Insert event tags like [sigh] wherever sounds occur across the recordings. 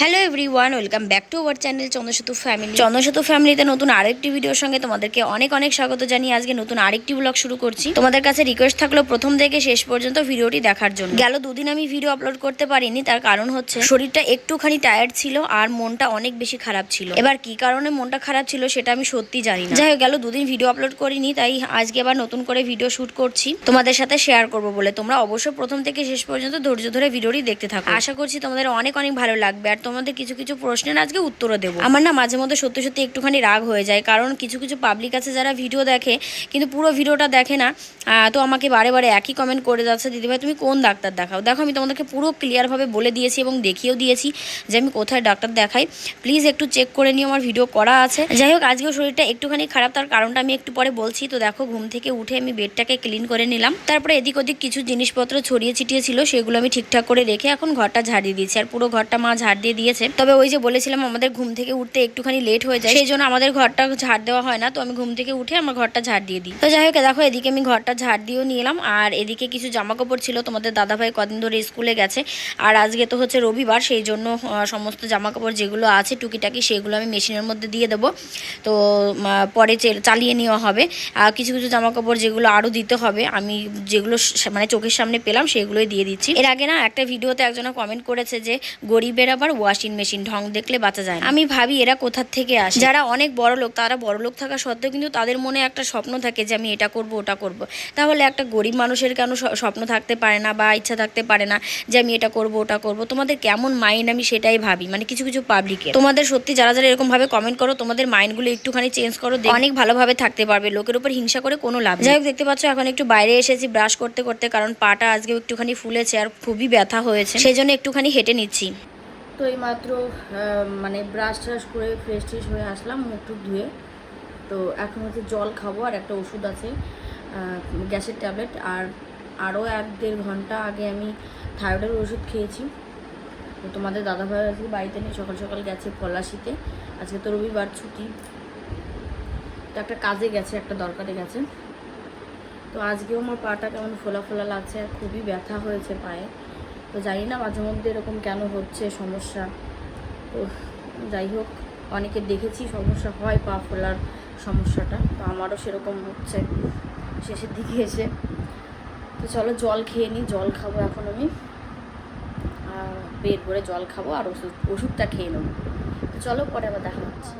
Hello everyone welcome back to our channel Chandrasetu family Chandrasetu ফ্যামিলিতে নতুন আরেকটি ভিডিওর সঙ্গে তোমাদেরকে অনেক অনেক স্বাগত জানিয়ে আজকে নতুন আরেকটি ব্লগ শুরু করছি। তোমাদের কাছে রিকোয়েস্ট থাকল প্রথম থেকে শেষ পর্যন্ত ভিডিওটি দেখার জন্য। গেল দুদিন আমি ভিডিও আপলোড করতে পারিনি, তার কারণ হচ্ছে শরীরটা একটুখানি টায়ার্ড ছিল আর মনটা অনেক বেশি খারাপ ছিল। এবার কি কারণে মনটা খারাপ ছিল সেটা আমি সত্যি জানি না। যাই হোক, গেল দুদিন ভিডিও আপলোড করিনি, তাই আজকে আবার নতুন করে ভিডিও শুট করছি। তোমাদের সাথে শেয়ার করব বলে তোমরা অবশ্যই প্রথম থেকে শেষ পর্যন্ত ধৈর্য ধরে ভিডিওটি দেখতে থাকো। আশা করছি তোমাদের অনেক অনেক ভালো লাগবে। আর তোমাদের কিছু কিছু প্রশ্নের আজকে উত্তরও দেবো। আমার না মাঝে মধ্যে সত্যি সত্যি একটুখানি রাগ হয়ে যায়, কারণ কিছু কিছু পাবলিক আছে যারা ভিডিও দেখে, কিন্তু পুরো ভিডিওটা দেখে না। তো আমাকে বারে বারে একই কমেন্ট করে যাচ্ছে, দিদিভাই, তুমি কোন ডাক্তার দেখাও? দেখো, আমি তোমাদেরকে পুরো ক্লিয়ারভাবে বলে দিয়েছি এবং দেখিয়েও দিয়েছি যে আমি কোথায় ডাক্তার দেখাই। প্লিজ একটু চেক করে নিয়ে আমার ভিডিও করা আছে। যাই হোক, আজকেও শরীরটা একটুখানি খারাপ, তার কারণটা আমি একটু পরে বলছি। তো দেখো, ঘুম থেকে উঠে আমি বেডটাকে ক্লিন করে নিলাম। তারপরে এদিক ওদিক কিছু জিনিসপত্র ছড়িয়ে ছিটিয়ে ছিল, সেগুলো আমি ঠিকঠাক করে রেখে এখন ঘরটা ঝাড়িয়ে দিয়েছি আর পুরো ঘরটা মা ঝাড় দিয়ে দিয়েছে। তবে ওই যে বলেছিলাম, আমাদের ঘুম থেকে উঠতে একটুখানি লেট হয়ে যায় সেই জন্য আমাদের ঘরটা ঝাড় দেওয়া হয় না। তো আমি ঘুম থেকে উঠে আমার ঘরটা ঝাড় দিয়ে দিই। তো যাই হোক, দেখো, এদিকে আমি ঘরটা ঝাড় দিয়েও নিলাম। আর এদিকে কিছু জামা কাপড় ছিল। তোমাদের দাদাভাই কদিন ধরে স্কুলে গেছে। আর আজকে তো হচ্ছে রবিবার সেই জন্য সমস্ত জামা কাপড় যেগুলো আছে, টুকিটাকি, সেগুলো আমি মেশিনের মধ্যে দিয়ে দেবো। তো পরে চালিয়ে নেওয়া হবে। আর কিছু কিছু জামা কাপড় যেগুলো আরও দিতে হবে, আমি যেগুলো মানে চোখের সামনে পেলাম, সেগুলোই দিয়ে দিচ্ছি। এর আগে না, একটা ভিডিওতে একজনে কমেন্ট করেছে যে, গরিবের আবার ওয়াশিং মেশিন ঢং দেখলে বাঁচা যায়। আমি ভাবি এরা কোথার থেকে আসে? যারা অনেক বড় লোক, তারা বড় লোক থাকা সত্ত্বেও কিন্তু তাদের মনে একটা স্বপ্ন থাকে যে আমি এটা করব, ওটা করব। তাহলে একটা গরিব মানুষের কেন স্বপ্ন থাকতে পারে না বা ইচ্ছা থাকতে পারে না যে আমি এটা করব, ওটা করব? তোমাদের কেমন মাইন্ড আমি সেটাই ভাবি মানে কিছু কিছু পাবলিকের তোমাদের সত্যি যারা যারা এরকম ভাবে কমেন্ট করো, তোমাদের মাইন্ডগুলো একটুখানি চেঞ্জ করো অনেক ভালোভাবে থাকতে পারবে। লোকের উপর হিংসা করে কোনো লাভ যাই হোক, দেখতে পাচ্ছ, এখন একটু বাইরে এসেছি ব্রাশ করতে করতে, কারণ পাটা আজকে একটুখানি ফুলেছে আর খুবই ব্যথা হয়েছে। সেই জন্য একটুখানি হেঁটে নিচ্ছি। তো এই মাত্র মানে ব্রাশ ট্রাশ করে ফ্রেশ ট্রেশ হয়ে আসলাম মুখ টুক ধুয়ে। তো এখন হচ্ছে জল খাব আর একটা ওষুধ আছে গ্যাসের ট্যাবলেট। আর আরও এক দেড় ঘণ্টা আগে আমি থাইরয়েডের ওষুধ খেয়েছি। তো তোমাদের দাদাভাই আজকে বাড়িতে নিয়ে সকাল সকাল গেছে পলাশিতে। আজকে তো রবিবার ছুটি। তো একটা কাজে গেছে, একটা দরকারে গেছে। তো আজকেও আমার পাটা কেমন ফোলা ফোলা লাগছে আর খুবই ব্যথা হয়েছে পায়ে। তো জানি না মাঝে মধ্যে এরকম কেন হচ্ছে সমস্যা। তো যাই হোক অনেকে দেখেছি সমস্যা হয় পা ফোলার সমস্যাটা তো আমারও সেরকম হচ্ছে শেষের দিকে এসে। তো চলো জল খেয়ে নিই জল খাব এখন আমি। আর পেট ভরে জল খাব আর ওষুধ ওষুধটা খেয়ে নেব। তো চলো পরে আবার দেখা হচ্ছে।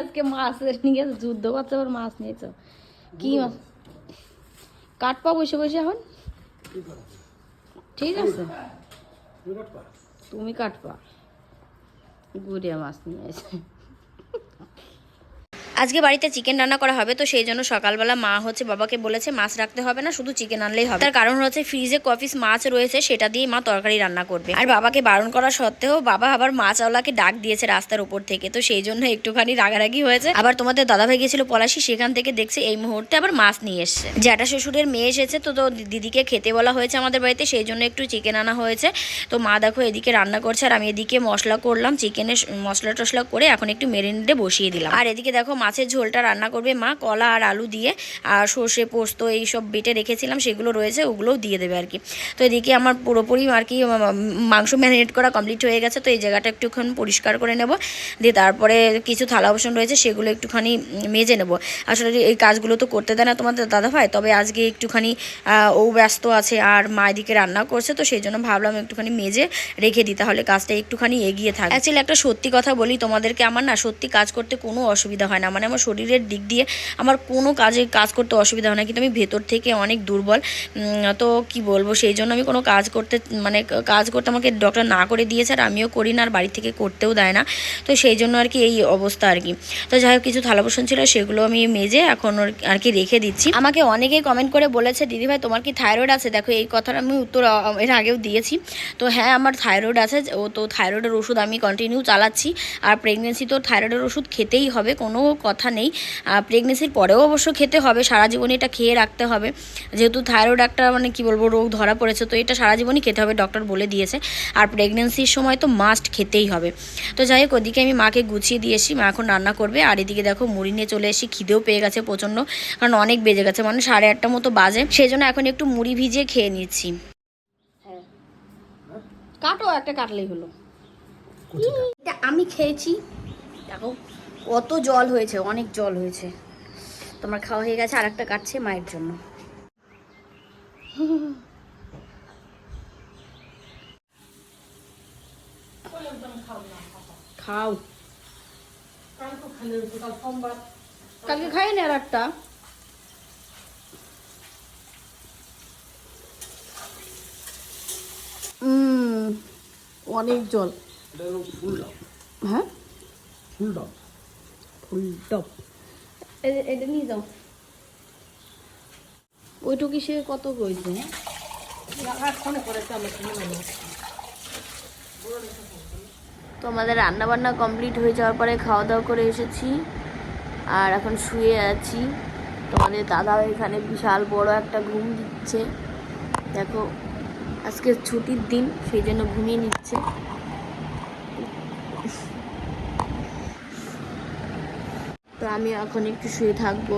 আজকে মাছ নিয়ে যুদ্ধ করছে আবার মাছ নিয়েছো কি মাছ? কাটপা বসে বসে এখন? ঠিক আছে। তুমি কাটবা। গুড়িয়া মাছ নিয়ে এসে। আজকে বাড়িতে চিকেন রান্না করা হবে, তো সেই জন্য সকালবেলা মা হচ্ছে বাবাকে বলেছে মাছ রাখতে হবে না, শুধু চিকেন আনলেই হবে। তার কারণ হচ্ছে ফ্রিজে কফিস মাছ রয়েছে, সেটা দিয়ে মা তরকারি রান্না করবে। আর বাবাকে বারণ করা সত্ত্বেও বাবা আবার মাছওয়ালাকে ডাক দিয়েছে রাস্তার উপর থেকে, তো সেই জন্য একটুখানি রাগারাগি হয়েছে। আবার তোমাদের দাদাভাই গিয়েছিল পলাশি, সেখান থেকে দেখছে এই মুহূর্তে আবার মাছ নিয়ে এসছে। জ্যাঠা শ্বশুরের মেয়ে এসেছে, তো তো দিদিকে খেতে বলা হয়েছে আমাদের বাড়িতে, সেই জন্য একটু চিকেন আনা হয়েছে। তো মা দেখো এদিকে রান্না করছে, আর আমি এদিকে মশলা করলাম, চিকেনের মশলা টশলা করে এখন একটু মেরিনেটে বসিয়ে দিলাম। আর এদিকে দেখো মাছের ঝোলটা রান্না করবে মা, কলা আর আলু দিয়ে। আর সর্ষে, পোস্ত এই সব বেটে রেখেছিলাম, সেগুলো রয়েছে, ওগুলোও দিয়ে দেবে আর কি। তো এদিকে আমার পুরোপুরি আর কি মাংস ম্যারিনেট করা কমপ্লিট হয়ে গেছে, তো এই জায়গাটা একটুখানি পরিষ্কার করে নেব। দিয়ে তারপরে কিছু থালা বাসন রয়েছে, সেগুলো একটুখানি মেজে নেব। আসলে এই কাজগুলো তো করতে দেয় না তোমাদের দাদা ভাই, তবে আজকে একটুখানি ও ব্যস্ত আছে আর মা এদিকে রান্না করছে, তো সেই জন্য ভাবলাম একটুখানি মেজে রেখে দিই, তাহলে কাজটা একটুখানি এগিয়ে থাকে। অ্যাকচুয়ালি একটা সত্যি কথা বলি তোমাদেরকে, আমার না সত্যি কাজ করতে কোনো অসুবিধা হয় না। মানে আমার শরীরের দিক দিয়ে আমার কোনো কাজে কাজ করতে অসুবিধা হয় না, কিন্তু আমি ভেতর থেকে অনেক দুর্বল। তো কি বলব, সেই জন্য আমি কোনো কাজ করতে মানে কাজ করতে আমাকে ডক্টর না করে দিয়েছে আর আমিও করি না আর বাড়ি থেকে করতেও দেয় না। তো সেই জন্য আর কি এই অবস্থা আর কি। তো যাই হোক, কিছু থালা বাসন ছিল, সেগুলো আমি মেজে এখন আর কি রেখে দিচ্ছি। আমাকে অনেকেই কমেন্ট করে বলেছে দিদিভাই তোমার কি থাইরয়েড আছে? দেখো, এই কথাটা আমি উত্তর এর আগেও দিয়েছি। তো হ্যাঁ আমার থাইরয়েড আছে, ও তো থাইরয়েডের ওষুধ আমি কন্টিনিউ চালাচ্ছি। আর প্রেগনেন্সি তো থাইরয়েডের ওষুধ খেতেই হবে, কোনো কথা নেই। প্রেগনেন্সির পরেও অবশ্য খেতে হবে সারা জীবনে এটা খেয়ে রাখতে হবে। যেহেতু থাইরয়েড একটা মানে কি বলব রোগ ধরা পড়েছে তো এটা সারা জীবনই খেতে হবে ডক্টর বলে দিয়েছে। আর প্রেগনেন্সির সময় তো মাস্ট খেতেই হবে। তো যাই হোক ওদিকে আমি মাকে গুছিয়ে দিয়ে এসি মা এখন রান্না করবে। আর এদিকে দেখো মুড়ি নিয়ে চলে এসি খিদেও পেয়ে গেছে প্রচণ্ড কারণ অনেক বেজে গেছে মানে সাড়ে আটটা মতো বাজে। সেই জন্য এখন একটু মুড়ি ভিজিয়ে খেয়ে নিচ্ছি। হ্যাঁ কাটো একটা কাটলেই হলো। আমি খেয়েছি। দেখো কত জল হয়েছে অনেক জল হয়েছে। তোমার খাওয়া হয়ে গেছে আর একটা কাটছে মায়ের জন্য। খাও। কালকে খাই না আর একটা। অনেক জল। হ্যাঁ? ফুল ডাব। ফুল এটা নিয়ে যাও। ওইটুকু সে কত কইছে তো আমাদের রান্না বান্না কমপ্লিট হয়ে যাওয়ার পরে খাওয়া দাওয়া করে এসেছি। আর এখন শুয়ে আছি। তোমাদের দাদা এখানে বিশাল বড় একটা ঘুম দিচ্ছে। দেখো আজকে ছুটির দিন সেই জন্য ঘুমিয়ে নিচ্ছে। আমি এখন একটু শুয়ে থাকব।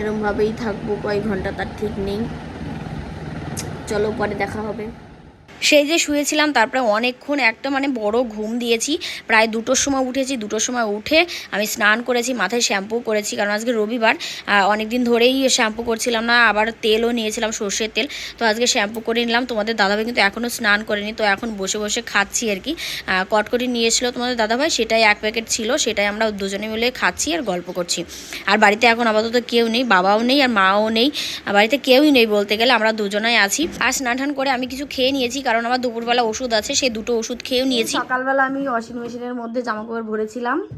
এরমভাবেই থাকব, কয়েক ঘণ্টা তার ঠিক নেই। চলো পরে দেখা হবে। সেই যে শুয়েছিলাম, তারপরে অনেকক্ষণ একটা মানে বড় ঘুম দিয়েছি। প্রায় দুটোর সময় উঠেছি, দুটোর সময় উঠে আমি স্নান করেছি, মাথায় শ্যাম্পু করেছি। কারণ আজকে রবিবার অনেক দিন ধরেই শ্যাম্পু করছিলাম না, আবার তেলও নিয়েছিলাম, সর্ষের তেল। তো আজকে শ্যাম্পু করে নিলাম। তোমাদের দাদাভাই কিন্তু এখনও স্নান করেনি, তো এখন বসে বসে খাচ্ছি আর কি। কটকটি নিয়ে এসেছিল তোমাদের দাদাভাই, সেটাই এক প্যাকেট ছিল, সেটাই আমরা দুজনে মিলে খাচ্ছি আর গল্প করছি। আর বাড়িতে এখন আপাতত কেউ নেই, বাবাও নেই আর মাও নেই। বাড়িতে কেউই নেই বলতে গেলে, আমরা দুজনাই আছি। আর স্নান টান করে আমি কিছু খেয়ে নিয়েছি, কারণ আমার দুপুরবেলা ওষুধ আছে সেই দুটো ওষুধ খেয়েও নিয়েছি। সকালবেলা আমি ওয়াশিং মেশিনের মধ্যে জামা কাপড় ভরেছিলাম।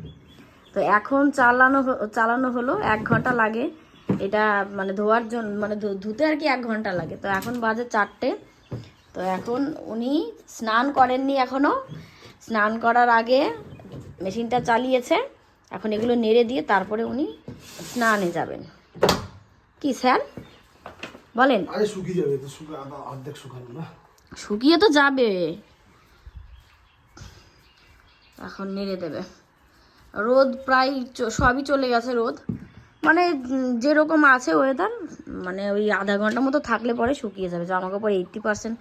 তো এখন চালানো চালানো হলো এক ঘণ্টা লাগে। এটা মানে ধোয়ার জন্য মানে ধু- ধুতে আর কি এক ঘণ্টা লাগে। তো এখন বাজে চারটে। তো এখন উনি স্নান করেননি এখনও স্নান করার আগে মেশিনটা চালিয়েছে। এখন এগুলো নেড়ে দিয়ে তারপরে উনি স্নানে যাবেন। কি স্যার? বলেন। আরে শুকিয়ে যাবে তো শুকা অর্ধেক শুকানো না। শুকিয়ে তো যাবে। এখন নেড়ে দেবে। রোদ প্রায় সবই চলে গেছে রোদ। মানে যেরকম আছে ওয়েদার মানে ওই আধা ঘণ্টা মতো থাকলে পরে শুকিয়ে যাবে। জামা কাপড় এইট্টি পার্সেন্ট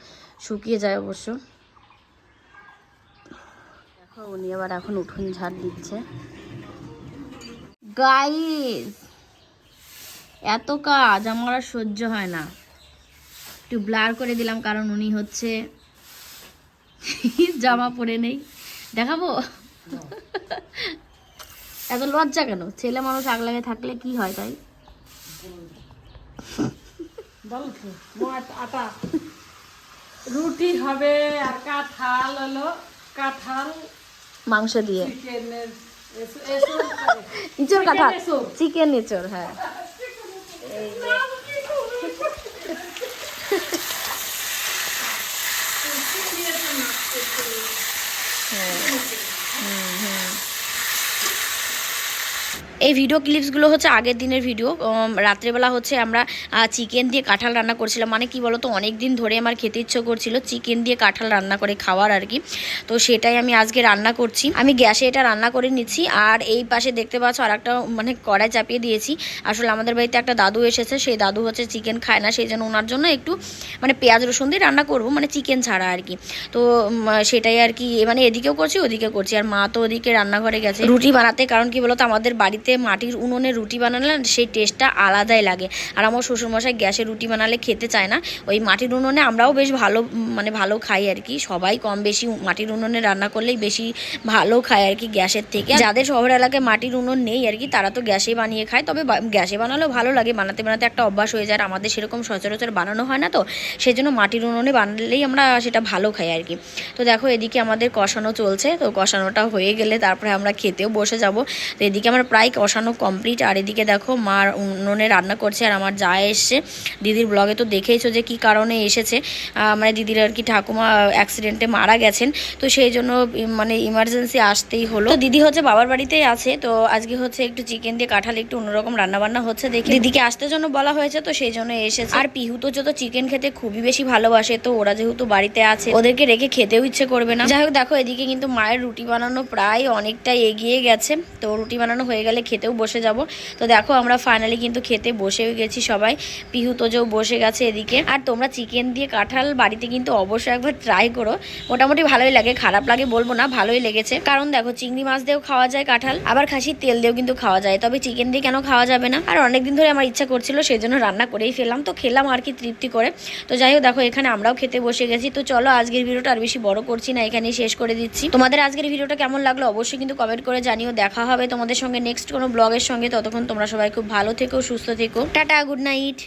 শুকিয়ে যায় অবশ্য। দেখো, উনি আবার এখন উঠোন ঝাড় দিচ্ছে। গাইস এত কাজ, আমার সহ্য হয় না। একটু ব্লার করে দিলাম কারণ উনি হচ্ছে [laughs] জামা পরে নেই। দেখাবো? [laughs] এত লজ্জা কেন? ছেলে মানুষ আগলাগে থাকলে কি হয় তাই? [laughs] আটা। রুটি হবে আর কাঁঠাল হলো কাঁঠাল মাংস দিয়ে। ইঁচড় কাঁঠাল। চিকেন ইঁচড় হ্যাঁ। এই ভিডিও ক্লিপসগুলো হচ্ছে আগের দিনের ভিডিও রাত্রেবেলা হচ্ছে আমরা চিকেন দিয়ে কাঁঠাল রান্না করছিলাম। মানে কি বলতো অনেক দিন ধরে আমার খেতে ইচ্ছে করছিল চিকেন দিয়ে কাঁঠাল রান্না করে খাওয়ার আর কি। তো সেটাই আমি আজকে রান্না করছি। আমি গ্যাসে এটা রান্না করে নিচ্ছি আর এই পাশে দেখতে পাচ্ছ আর একটা মানে কড়াই চাপিয়ে দিয়েছি। আসলে আমাদের বাড়িতে একটা দাদু এসেছে, সেই দাদু হচ্ছে চিকেন খায় না, সেই জন্য ওনার জন্য একটু মানে পেঁয়াজ রসুন দিয়ে রান্না করব মানে চিকেন ছাড়া আর কি। তো সেটাই আর কি মানে এদিকেও করছি ওদিকে করছি। আর মা তো ওদিকে রান্নাঘরে গেছে। রুটি বানাতে, কারণ কি বলতো, আমাদের বাড়িতে মাটির উনুনে রুটি বানালে সেই টেস্টটা আলাদাই লাগে। আর আমার শ্বশুরমশাই গ্যাসে রুটি বানালে খেতে চায় না। ওই মাটির উনুনে আমরাও বেশ ভালো মানে ভালো খাই আর কি। সবাই কম বেশি মাটির উনুনে রান্না করলেই বেশি ভালো খায় আর কি গ্যাসের থেকে। যাদের শহর এলাকায় মাটির উনুন নেই আর কি, তারা তো গ্যাসে বানিয়ে খায়। তবে গ্যাসে বানালেও ভালো লাগে। বানাতে বানাতে একটা অভ্যাস হয়ে যায়। আমাদের সেরকম সচরাচর বানানো হয় না তো। সেই জন্য মাটির উনুনে বানালেই আমরা সেটা ভালো খাই আর কি। তো দেখো, এদিকে আমাদের কষানো চলছে। তো কষানোটা হয়ে গেলে তারপরে আমরা খেতেও বসে যাব। তো এদিকে আমার প্রায় কষানো কমপ্লিট আর এদিকে দেখো মার উনুনে রান্না করছে আর আমার যা এসছে। দিদির ব্লগে তো দেখেইছো যে কি কারণে এসেছে। মানে দিদির আর কি ঠাকুমা অ্যাক্সিডেন্টে মারা গেছেন। তো সেই জন্য মানে ইমার্জেন্সি আসতেই হলো। দিদি হচ্ছে বাবার বাড়িতেই আছে। তো আজকে হচ্ছে একটু চিকেন দিয়ে কাঁঠাল, একটু অন্যরকম রান্না বান্না হচ্ছে দেখি। দিদিকে আসতে জন্য বলা হয়েছে, তো সেই জন্য এসেছে। আর পিহু তো যত চিকেন খেতে খুবই বেশি ভালোবাসে, তো ওরা যেহেতু বাড়িতে আছে, ওদেরকে রেখে খেতেও ইচ্ছে করবে না। যাই হোক, দেখো, এদিকে কিন্তু মায়ের রুটি বানানো প্রায় অনেকটাই এগিয়ে গেছে। তো রুটি বানানো হয়ে গেলে খেতেও বসে যাব। তো দেখো আমরা ফাইনালি কিন্তু খেতে বসেও গেছি সবাই। পিহু তোজও বসে গেছে এদিকে। আর তোমরা চিকেন দিয়ে কাঁঠাল বাড়িতে কিন্তু অবশ্যই একবার ট্রাই করো। মোটামুটি ভালোই লাগে, খারাপ লাগে বলব না, ভালোই লেগেছে। কারণ দেখো চিংড়ি মাছ দিয়েও খাওয়া যায় কাঁঠাল, আবার খাসির তেল দিয়েও কিন্তু খাওয়া যায়। তবে চিকেন দিয়ে কেন খাওয়া যাবে না? আর অনেকদিন ধরে আমার ইচ্ছা করছিল সেই জন্য রান্না করেই ফেলাম তো খেলাম আর কি তৃপ্তি করে। তো যাই হোক, দেখো এখানে আমরাও খেতে বসে গেছি। তো চলো আজকের ভিডিওটা আর বেশি বড় করছি না, এখানেই শেষ করে দিচ্ছি। তোমাদের আজকের ভিডিওটা কেমন লাগল অবশ্যই কিন্তু কমেন্ট করে জানিও। দেখা হবে তোমাদের সঙ্গে নেক্সট কোনো ব্লগের সঙ্গে ততক্ষণ তোমরা সবাই খুব ভালো থেকো সুস্থ থেকো। Tata good night.